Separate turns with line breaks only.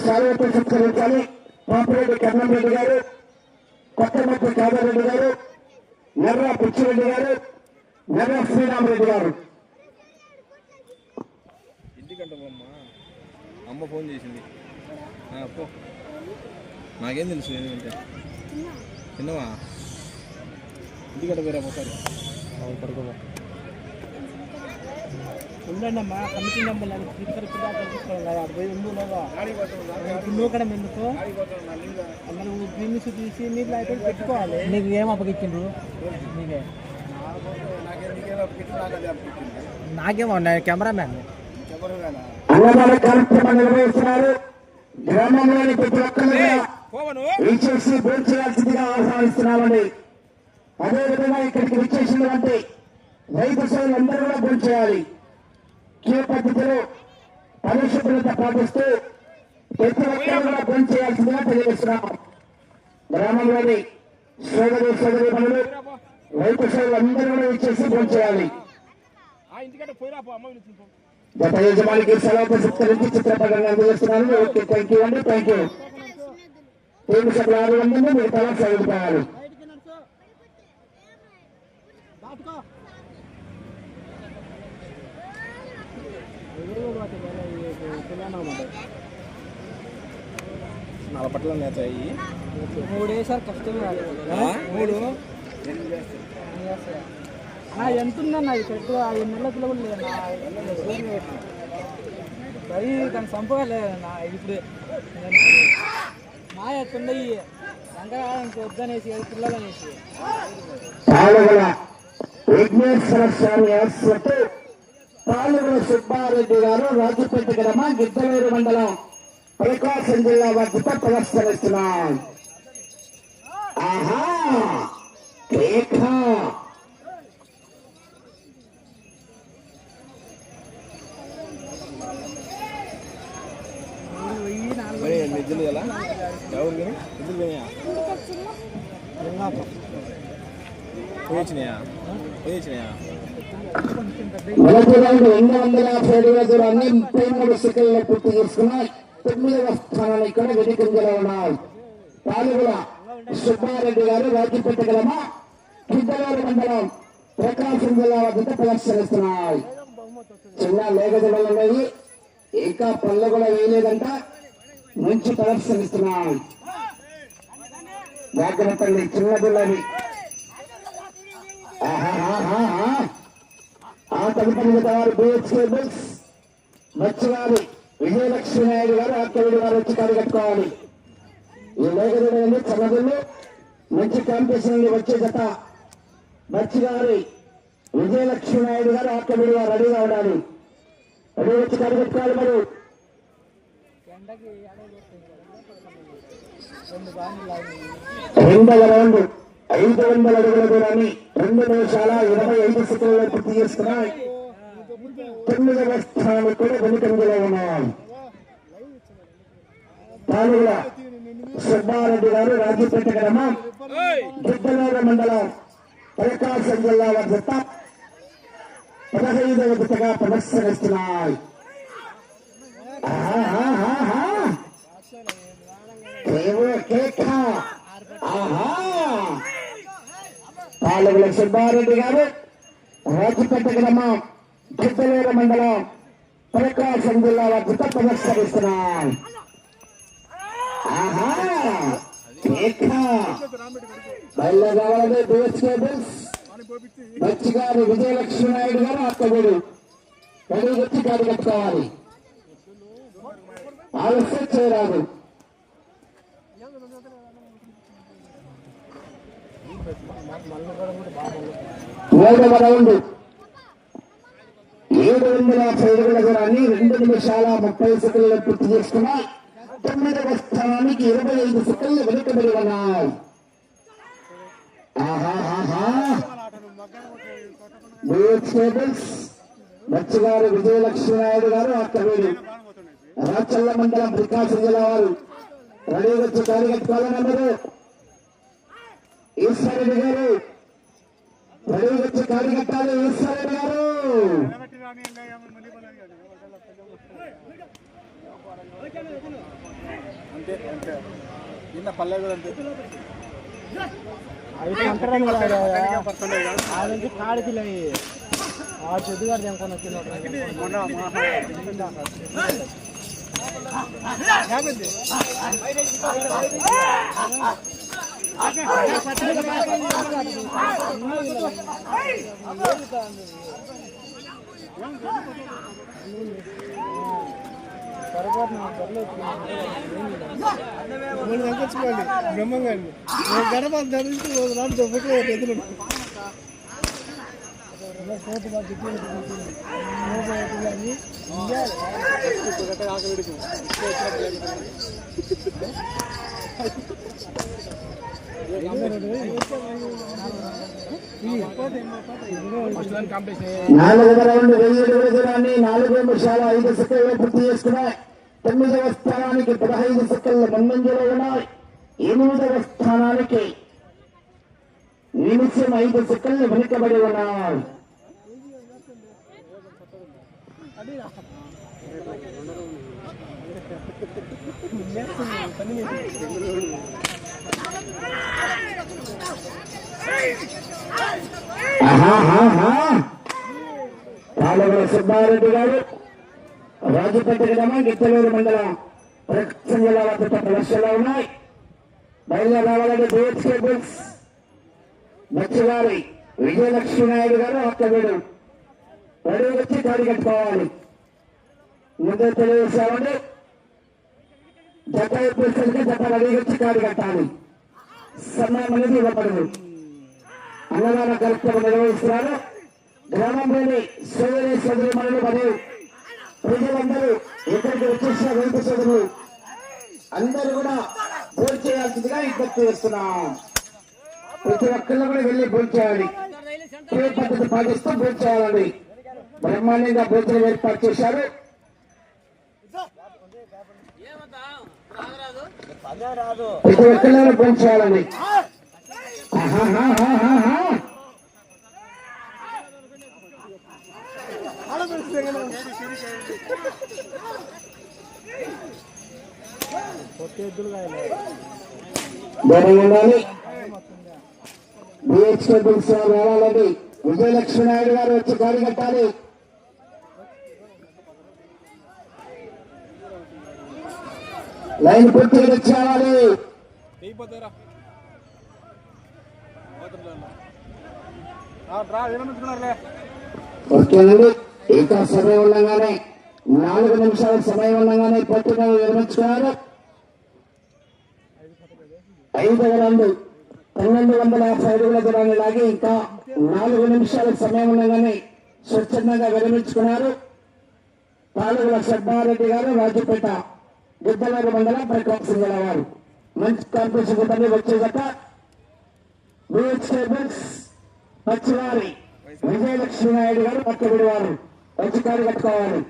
స్వాగతం సత్కరించాలి పాపిరెడ్డి కర్ణంరెడ్డి గారు కొత్తమట్టి కాదారెడ్డి గారు నెర్ర పిచ్చిరెడ్డి గారు నెర్ర శ్రీరామరెడ్డి గారు.
అమ్మ అమ్మ ఫోన్ చేసింది. పో. నాకేం తెలుసు ఏంటంటే తిన్నవా? ఇంటికంట పోయిరా ఒకసారి. పడుకోవా
ఉండండి అమ్మా కమిటీ నెంబర్ ఇప్పుడు నువ్వు కూడా ఎందుకు? నువ్వు గ్రీన్స్ తీసి నీళ్ళు అయితే పెట్టుకోవాలి. నీకు ఏం అప్పగించిండ్రు నీకే. నాకేమో కెమెరామ్యాన్
గ్రామంలోని ప్రతి ఒక్కరు కూడా
పోవను
విచ్చేసి భోజనం చేయాల్సిందిగా ఆహ్వానిస్తున్నామండి. అదేవిధంగా ఇక్కడికి విచ్చేసినటువంటి రైతు సోదరులందరూ కూడా భోజనం చేయాలి. పద్ధతిలో పరిశుభ్రత పాటిస్తూ ప్రతి ఒక్కరు కూడా భోజనం చేయాల్సిందిగా తెలియజేస్తున్నాం. గ్రామంలోని సోదరి సోదరి పనులు రైతు సోదరులందరూ అందరూ ఇచ్చేసి భోజనం చేయాలి. గత యజమానికి సెలవు సంస్కరించి చిత్రపటం అందజేస్తున్నాను. ఓకే థ్యాంక్ యూ అండి థ్యాంక్ యూ ఏడు సభలు ఆరు వందలు మీరు తల
నలపట్ల నేతాయి
మూడేసారి కష్టమే
మూడు
ఎంత ఉందన్న ఇది చెట్టు ఐదు నెలల పిల్లలు లేదన్నా అది దాన్ని చంపగలేదన్నా ఇప్పుడు మా తున్నాయి రంగా వద్దనేసి ఏడు పిల్లలు అనేసి
విఘ్నేశ్వర స్వామి పాలూరు సుబ్బారెడ్డి గారు రాజుపేట గ్రామ గిద్దలూరు మండలం ప్రకాశం జిల్లా వద్ద ప్రదర్శనిస్తున్నాం ఆహా! రేఖ!
మరి నిధులు ఎవరు కానీ నిధులు పోయా పోయొచ్చినాయా పోయొచ్చినాయా
మొదటి రౌండ్ రెండు వందల యాభై ఏడు దూరాన్ని ముప్పై మూడు సెకండ్లు పూర్తి చేసుకున్న తొమ్మిదవ స్థానాన్ని ఇక్కడ వెనుకంజలో ఉన్నాయి. పాలుగుల సుబ్బారెడ్డి గారు రాజపేట గ్రామ కిద్దలూరు మండలం ప్రకాశం జిల్లా వద్ద ప్రదర్శనిస్తున్నాయి. చిన్న లేగదలు ఉన్నాయి. ఇంకా పళ్ళు కూడా వేయలేదంట. మంచి ప్రదర్శనిస్తున్నాయి. జాగ్రత్తల్ని చిన్న పిల్లవి ఆహాహాహా. ఆ తదుపరి వారు B H K books Matsyagari Vijayalakshmi Naidu గారు ఆత్మీయుడు గారు వచ్చి పరిగెట్టుకోవాలి ఈ లేఖలు చదువులు మంచి కాంపిటీషన్ వచ్చే జత మత్స్యగారి విజయలక్ష్మి నాయుడు గారు ఆత్మీయుడు గారు రెడీగా ఉండాలి. రెడీ వచ్చి పరిగెట్టుకోవాలి మరి. రెండవ రౌండ్ ఐదు వందల అడుగుల దూరాన్ని రెండు నిమిషాల ఇరవై ఐదు సెకండ్లు పూర్తి చేసుకున్నాయి తొమ్మిదవ స్థానాన్ని కూడా వెనుకంజలో ఉన్నాయి. పాలుగుల సుబ్బారెడ్డి గారు రాజపేట గ్రామం గిద్దలూరు మండలం ప్రకాశం జిల్లా వద్ద పదహైదవ జతగా ప్రదర్శనిస్తున్నాయి. ఆహా. పాలగుల సుబ్బారెడ్డి గారు రాజపేట గ్రామం గిద్దలూరు మండలం ప్రకాశం జిల్లా వద్ద ప్రదర్శనిస్తున్నారు ఆహా! కేక బయలుదేరాలని B H K bills Vijayalakshmi Naidu గారు అత్తగుడు రెడీ వచ్చి గాడి కట్టుకోవాలి. ఆలస్యం చేయరాదు. మూడవ రౌండ్ ఏడు వందల యాభై దూరాన్ని రెండు నిమిషాల ముప్పై సెకండ్లు పూర్తి చేసుకున్న తొమ్మిదవ స్థానానికి ఇరవై ఐదు సెకండ్లు వెనుకబడి ఉన్నాయి. ఆహాహాహా. మత్స్యగారు విజయలక్ష్మి నాయుడు గారు అక్కడేడు రాచల్ల మండలం ప్రకాశం జిల్లా వారు. రెడీ వచ్చి కార్యకర్తలు ఈశ్వరెడ్డి గారు. రెడీ వచ్చి కార్యకర్తలు ఈశ్వరెడ్డి గారు.
అంతే అంతే. నిన్న పల్లె కూడా అంతే
నుంచి కాడికి ఆ చెట్టు గారు తెంకొని వచ్చిన మూడు తగ్గించుకోండి బ్రహ్మంగా గడప ధరించి రాడు దొబ్బకి ఎదురు
ఫస్ట్ దాని కాంపిటీషన్
నాలుగవ రౌండ్ వెయ్యి అడుగుల నాలుగు నిమిషాల ఐదు సెకండ్లు పూర్తి చేసుకున్నాయి తొమ్మిదవ స్థానానికి పదహైదు సెకండ్ల ముందంజలో ఉన్నాయి. ఎనిమిదవ స్థానానికి నిమిషం ఐదు సెకండ్లు వెనుకబడి ఉన్నాయి. ఆహాహాహా. సుబ్బారెడ్డి గారు రాజుపేట గ్రామం గిత్తలూరు మండలం ప్రకాశం జిల్లా వద్ద లక్షల్లో ఉన్నాయి. బయలుదేరి రావాలంటే B H K cables Matsyagari Vijayalakshmi Naidu గారు అక్కడు రెడీ వచ్చి తాడి కట్టుకోవాలి. ముందే తెలియజేసామండి జత అయిపోయేసరికి జత రెడీ వచ్చి కాడి కట్టాలి. సమయం అనేది ఇవ్వబడదు. అన్నదాన కార్యక్రమం నిర్వహిస్తున్నారు. గ్రామంలోని సోదరి సోదరి మనులు మరియు ప్రజలందరూ ఇక్కడికి వచ్చేసిన రైతు సోదరులు అందరూ కూడా భోజనం చేయాల్సిందిగా విజ్ఞప్తి చేస్తున్నాం. ప్రతి ఒక్కళ్ళు కూడా వెళ్ళి భోజనం చేయాలి. ఏ పద్ధతి పాటిస్తూ భోజనం చేయాలండి. బ్రహ్మాండంగా భోజనం ఏర్పాటు చేశారు. ప్రతి ఒక్కళ్ళు భోజనం ఉండాలి. బిహెచ్కే విజయలక్ష్మి నాయుడు గారు వచ్చి గాడి కట్టాలి. లైన్
విరమించుకున్నారులే.
ఓకేనండి ఇంకా సమయం ఉండగానే నాలుగు నిమిషాల సమయం ఉండగానే పట్టుగా విరమించుకున్నారు. ఐదవ రెండు పన్నెండు వందల యాభై అడుగుల దూరాన్ని లాగి ఇంకా నాలుగు నిమిషాల సమయం ఉండగానే స్వచ్ఛందంగా విరమించుకున్నారు. పాలుగుల సబ్బారెడ్డి గారు రాజుపేట. బుద్ధనగర్ మండలం ప్రకాశం జిల్లా వారు మంచి కాంపిటీషన్ కూడా వచ్చే గత టేబుల్స్ పచ్చివారి విజయలక్ష్మి నాయుడు గారు పక్కబడి వారు మంచి కారు కట్టుకోవాలి.